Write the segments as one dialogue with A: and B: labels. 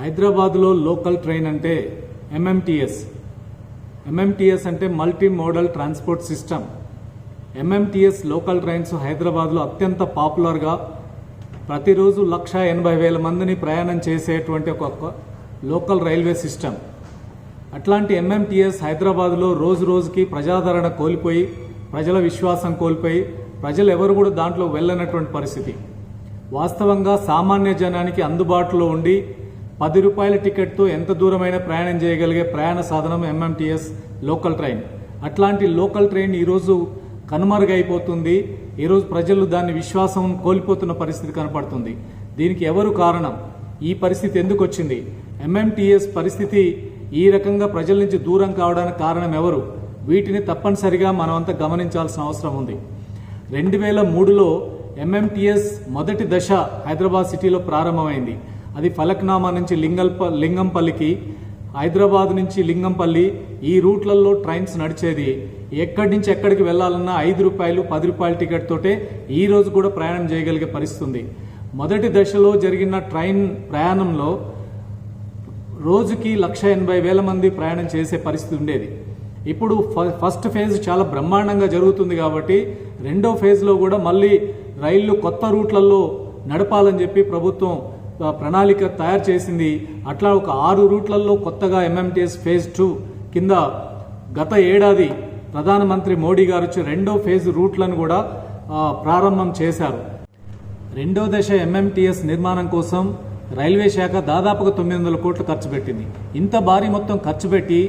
A: హైదరాబాద్లో local train అంటే MMTS MMTS అంటే multi modal transport system. MMTS local trains హైదరాబాద్లో అత్యంత పాపులర్గా ప్రతిరోజు లక్ష ఎనభై వేల మందిని ప్రయాణం చేసేటువంటి ఒక లోకల్ రైల్వే సిస్టమ్. అట్లాంటి ఎంఎంటీఎస్ హైదరాబాద్లో రోజు రోజుకి ప్రజాదరణ కోల్పోయి ప్రజల విశ్వాసం కోల్పోయి ప్రజలు ఎవరు కూడా దాంట్లో వెళ్ళనటువంటి పరిస్థితి. వాస్తవంగా సామాన్య జనానికి అందుబాటులో ఉండి పది రూపాయల టికెట్తో ఎంత దూరమైన ప్రయాణం చేయగలిగే ప్రయాణ సాధనం ఎంఎంటీఎస్ లోకల్ ట్రైన్ అట్లాంటి లోకల్ ట్రైన్ ఈరోజు కనుమరుగైపోతుంది. ఈరోజు ప్రజలు దాని విశ్వాసం కోల్పోతున్న పరిస్థితి కనపడుతుంది. దీనికి ఎవరు కారణం? ఈ పరిస్థితి ఎందుకు వచ్చింది? ఎంఎంటీఎస్ పరిస్థితి ఈ రకంగా ప్రజల నుంచి దూరం కావడానికి కారణం ఎవరు? వీటిని తప్పనిసరిగా మనమంతా గమనించాల్సిన అవసరం ఉంది. రెండు వేల మూడులో ఎంఎంటీఎస్ మొదటి దశ హైదరాబాద్ సిటీలో ప్రారంభమైంది. అది ఫలక్నామా నుంచి లింగల్ప లింగంపల్లికి హైదరాబాద్ నుంచి లింగంపల్లి ఈ రూట్లలో ట్రైన్స్ నడిచేది. ఎక్కడి నుంచి ఎక్కడికి వెళ్ళాలన్నా ఐదు రూపాయలు పది రూపాయల టికెట్ తోటే ఈ రోజు కూడా ప్రయాణం చేయగలిగే పరిస్థితుంది. మొదటి దశలో జరిగిన ట్రైన్ ప్రయాణంలో రోజుకి లక్ష ఎనభై వేల మంది ప్రయాణం చేసే పరిస్థితి ఉండేది. ఇప్పుడు ఫ- ఫస్ట్ ఫేజ్ చాలా బ్రహ్మాండంగా జరుగుతుంది కాబట్టి రెండో ఫేజ్లో కూడా మళ్ళీ రైళ్ళు కొత్త రూట్లలో నడపాలని చెప్పి ప్రభుత్వం ప్రణాళిక తయారు చేసింది. అట్లా ఒక ఆరు రూట్లలో కొత్తగా ఎంఎంటీఎస్ ఫేజ్ టూ కింద గత ఏడాది ప్రధానమంత్రి మోడీ గారు వచ్చి రెండో ఫేజ్ రూట్లను కూడా ప్రారంభం చేశారు. రెండో దశ ఎంఎంటీఎస్ నిర్మాణం కోసం రైల్వే శాఖ దాదాపుగా తొమ్మిది వందల కోట్లు ఖర్చు పెట్టింది. ఇంత భారీ మొత్తం ఖర్చు పెట్టి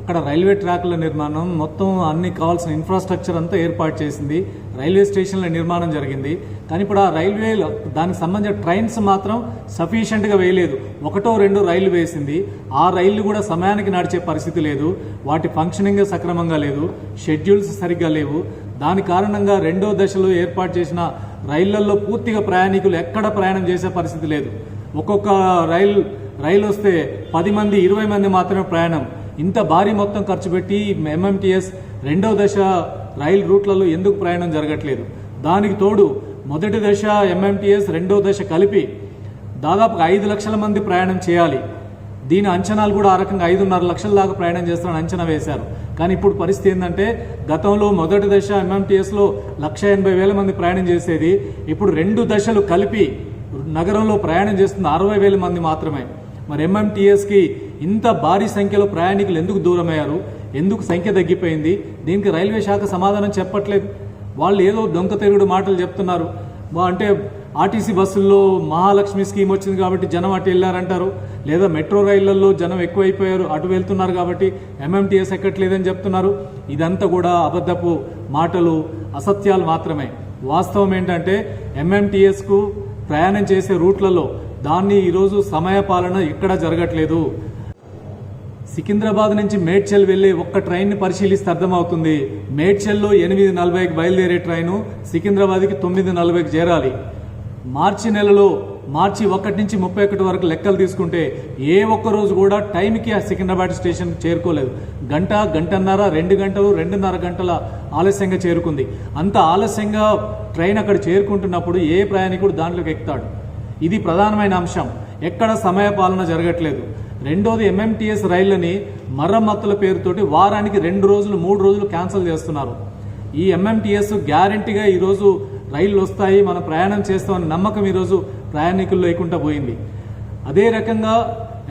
A: అక్కడ రైల్వే ట్రాక్ల నిర్మాణం మొత్తం అన్ని కావాల్సిన ఇన్ఫ్రాస్ట్రక్చర్ అంతా ఏర్పాటు చేసింది. రైల్వే స్టేషన్ల నిర్మాణం జరిగింది. కానీ ఇప్పుడు ఆ రైల్వేలో దానికి సంబంధించిన ట్రైన్స్ మాత్రం సఫిషియెంట్గా వేయలేదు. ఒకటో రెండు రైళ్ళు వేసింది. ఆ రైళ్ళు కూడా సమయానికి నడిచే పరిస్థితి లేదు. వాటి ఫంక్షనింగ్ సక్రమంగా లేదు. షెడ్యూల్స్ సరిగ్గా లేవు. దాని కారణంగా రెండో దశలో ఏర్పాటు చేసిన రైళ్ళలో పూర్తిగా ప్రయాణికులు ఎక్కడ ప్రయాణం చేసే పరిస్థితి లేదు. ఒక్కొక్క రైలు రైలు వస్తే పది మంది ఇరవై మంది మాత్రమే ప్రయాణం. ఇంత భారీ మొత్తం ఖర్చు పెట్టి ఎంఎంటీఎస్ రెండో దశ రైలు రూట్లలో ఎందుకు ప్రయాణం జరగట్లేదు? దానికి తోడు మొదటి దశ ఎంఎంటీఎస్ రెండో దశ కలిపి దాదాపుగా ఐదు లక్షల మంది ప్రయాణం చేయాలి. దీని అంచనాలు కూడా ఆ రకంగా ఐదున్నర లక్షల దాకా ప్రయాణం చేస్తారని అంచనా వేశారు. కానీ ఇప్పుడు పరిస్థితి ఏంటంటే గతంలో మొదటి దశ ఎంఎంటీఎస్లో లక్ష ఎనభై వేల మంది ప్రయాణం చేసేది ఇప్పుడు రెండు దశలు కలిపి నగరంలో ప్రయాణం చేస్తున్న అరవై వేల మంది మాత్రమే. మరి ఎంఎంటీఎస్కి ఇంత భారీ సంఖ్యలో ప్రయాణికులు ఎందుకు దూరమయ్యారు? ఎందుకు సంఖ్య తగ్గిపోయింది? దీనికి రైల్వే శాఖ సమాధానం చెప్పట్లేదు. వాళ్ళు ఏదో దొంగ తెరుగుడు మాటలు చెప్తున్నారు. అంటే ఆర్టీసీ బస్సుల్లో మహాలక్ష్మి స్కీమ్ వచ్చింది కాబట్టి జనం అటు వెళ్ళారంటారు. లేదా మెట్రో రైళ్ళలో జనం ఎక్కువైపోయారు అటు వెళ్తున్నారు కాబట్టి ఎంఎంటీఎస్ ఎక్కట్లేదని చెప్తున్నారు. ఇదంతా కూడా అబద్ధపు మాటలు అసత్యాలు మాత్రమే. వాస్తవం ఏంటంటే ఎంఎంటీఎస్కు ప్రయాణం చేసే రూట్లలో దాన్ని ఈరోజు సమయపాలన ఎక్కడా జరగట్లేదు. సికింద్రాబాద్ నుంచి మేడ్చల్ వెళ్ళే ఒక్క ట్రైన్ని పరిశీలిస్తే అర్థమవుతుంది. మేడ్చల్లో ఎనిమిది నలభైకి బయలుదేరే ట్రైను సికింద్రాబాద్కి తొమ్మిది నలభైకి చేరాలి. మార్చి నెలలో మార్చి ఒకటి నుంచి ముప్పై ఒకటి వరకు లెక్కలు తీసుకుంటే ఏ ఒక్క రోజు కూడా టైంకి ఆ సికింద్రాబాద్ స్టేషన్ చేరుకోలేదు. గంట గంటన్నర రెండు గంటలు రెండున్నర గంటల ఆలస్యంగా చేరుకుంది. అంత ఆలస్యంగా ట్రైన్ అక్కడ చేరుకుంటున్నప్పుడు ఏ ప్రయాణికుడు దాంట్లోకి ఎక్కుతాడు? ఇది ప్రధానమైన అంశం. ఎక్కడ సమయపాలన జరగట్లేదు. రెండోది ఎంఎంటీఎస్ రైళ్ళని మరమ్మతుల పేరుతోటి వారానికి రెండు రోజులు మూడు రోజులు క్యాన్సిల్ చేస్తున్నారు. ఈ ఎంఎంటీఎస్ గ్యారంటీగా ఈరోజు రైళ్ళు వస్తాయి మనం ప్రయాణం చేస్తామని నమ్మకం ఈరోజు ప్రయాణికులు లేకుండా పోయింది. అదే రకంగా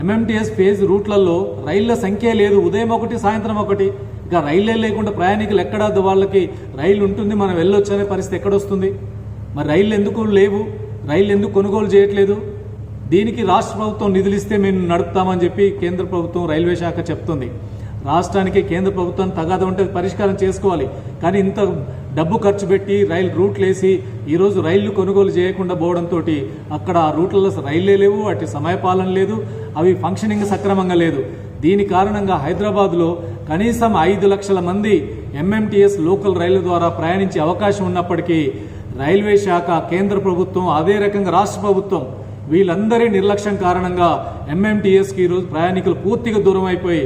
A: ఎంఎంటీఎస్ ఫేజ్ రూట్లలో రైళ్ళ సంఖ్య లేదు. ఉదయం ఒకటి సాయంత్రం ఒకటి. ఇక రైళ్ళే లేకుండా ప్రయాణికులు ఎక్కడ వాళ్ళకి రైలు ఉంటుంది మనం వెళ్ళొచ్చనే పరిస్థితి ఎక్కడొస్తుంది మరి రైళ్ళు ఎందుకు లేవు? రైళ్ళు ఎందుకు కొనుగోలు చేయట్లేదు? దీనికి రాష్ట్ర ప్రభుత్వం నిధులు ఇస్తే మేము నడుపుతామని చెప్పి కేంద్ర ప్రభుత్వం రైల్వే శాఖ చెప్తుంది. రాష్ట్రానికి కేంద్ర ప్రభుత్వం తగాద ఉంటే పరిష్కారం చేసుకోవాలి. కానీ ఇంత డబ్బు ఖర్చు పెట్టి రైలు రూట్లు వేసి ఈరోజు రైళ్ళు కొనుగోలు చేయకుండా పోవడంతో అక్కడ ఆ రూట్లలో రైళ్ళే లేవు వాటి సమయపాలన లేదు అవి ఫంక్షనింగ్ సక్రమంగా లేదు. దీని కారణంగా హైదరాబాద్లో కనీసం ఐదు లక్షల మంది ఎంఎంటీఎస్ లోకల్ రైళ్ళ ద్వారా ప్రయాణించే అవకాశం ఉన్నప్పటికీ రైల్వే శాఖ కేంద్ర ప్రభుత్వం అదే రకంగా రాష్ట్ర ప్రభుత్వం వీళ్ళందరి నిర్లక్ష్యం కారణంగా ఎంఎంటీఎస్కి ఈరోజు ప్రయాణికులు పూర్తిగా దూరం అయిపోయి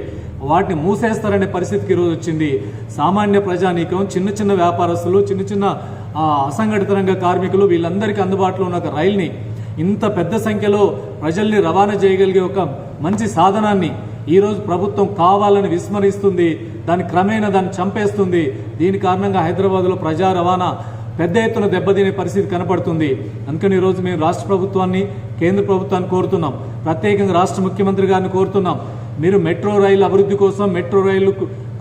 A: వాటిని మూసేస్తారనే పరిస్థితికి ఈరోజు వచ్చింది. సామాన్య ప్రజానీకం చిన్న చిన్న వ్యాపారస్తులు చిన్న చిన్న అసంఘటిత రంగ కార్మికులు వీళ్ళందరికీ అందుబాటులో ఉన్న ఒక రైల్ని ఇంత పెద్ద సంఖ్యలో ప్రజల్ని రవాణా చేయగలిగే ఒక మంచి సాధనాన్ని ఈరోజు ప్రభుత్వం కావాలని విస్మరిస్తుంది. దాని క్రమేణా దాన్ని చంపేస్తుంది. దీని కారణంగా హైదరాబాద్లో ప్రజా రవాణా పెద్ద ఎత్తున దెబ్బతినే పరిస్థితి కనపడుతుంది. అందుకని ఈరోజు మేము రాష్ట్ర ప్రభుత్వాన్ని కేంద్ర ప్రభుత్వాన్ని కోరుతున్నాం. ప్రత్యేకంగా రాష్ట్ర ముఖ్యమంత్రి గారిని కోరుతున్నాం. మీరు మెట్రో రైలు అభివృద్ధి కోసం మెట్రో రైలు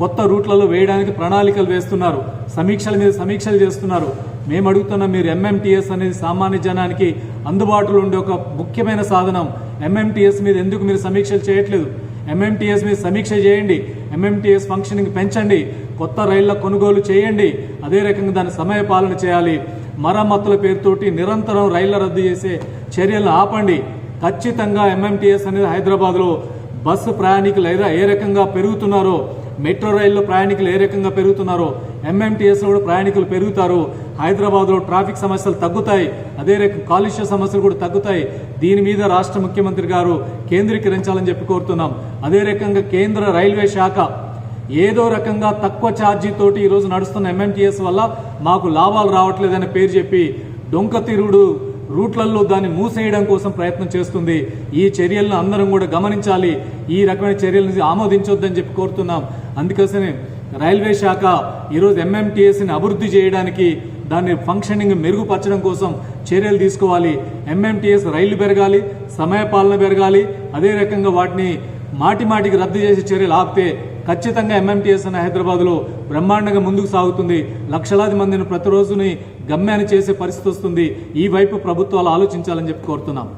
A: కొత్త రూట్లలో వేయడానికి ప్రణాళికలు వేస్తున్నారు. సమీక్షల మీద సమీక్షలు చేస్తున్నారు. మేము అడుగుతున్న మీరు ఎంఎంటీఎస్ అనేది సామాన్య జనానికి అందుబాటులో ఉండే ఒక ముఖ్యమైన సాధనం. ఎంఎంటీఎస్ మీద ఎందుకు మీరు సమీక్షలు చేయట్లేదు? ఎంఎంటీఎస్ మీద సమీక్ష చేయండి. ఎంఎంటీఎస్ ఫంక్షనింగ్ పెంచండి. కొత్త రైళ్ళ కొనుగోలు చేయండి. అదే రకంగా దాని సమయ పాలన చేయాలి. మరమ్మతుల పేరుతోటి నిరంతరం రైళ్ళ రద్దు చేసే చర్యలు ఆపండి. ఖచ్చితంగా ఎంఎంటీఎస్ అనేది హైదరాబాద్లో బస్సు ప్రయాణికులు ఏ- ఏ రకంగా పెరుగుతున్నారో మెట్రో రైల్లో ప్రయాణికులు ఏ రకంగా పెరుగుతున్నారో ఎంఎంటీఎస్లో కూడా ప్రయాణికులు పెరుగుతారు. హైదరాబాద్లో ట్రాఫిక్ సమస్యలు తగ్గుతాయి. అదే రకం కాలుష్య సమస్యలు కూడా తగ్గుతాయి. దీని మీద రాష్ట్ర ముఖ్యమంత్రి గారు కేంద్రీకరించాలని చెప్పి కోరుతున్నాం. అదే రకంగా కేంద్ర రైల్వే శాఖ ఏదో రకంగా తక్కువ ఛార్జీ తోటి ఈరోజు నడుస్తున్న ఎంఎంటీఎస్ వల్ల మాకు లాభాలు రావట్లేదనే పేరు చెప్పి డొంక తిరుగుడు రూట్లలో దాన్ని మూసేయడం కోసం ప్రయత్నం చేస్తుంది. ఈ చర్యలను అందరం కూడా గమనించాలి. ఈ రకమైన చర్యలను ఆమోదించొద్దని చెప్పి కోరుతున్నాం. అందుకోసమే రైల్వే శాఖ ఈరోజు ఎంఎంటీఎస్ని అభివృద్ధి చేయడానికి దాన్ని ఫంక్షనింగ్ మెరుగుపరచడం కోసం చర్యలు తీసుకోవాలి. ఎంఎంటీఎస్ రైళ్ళు పెరగాలి సమయపాలన పెరగాలి. అదే రకంగా వాటిని మాటి మాటికి రద్దు చేసే చర్యలు ఆపితే ఖచ్చితంగా ఎంఎంటీఎస్ అనే హైదరాబాద్లో బ్రహ్మాండంగా ముందుకు సాగుతుంది. లక్షలాది మందిని ప్రతిరోజుని గమ్యాన్ని చేసే పరిస్థితి వస్తుంది. ఈ వైపు ప్రభుత్వాలు ఆలోచించాలని చెప్పి కోరుతున్నాం.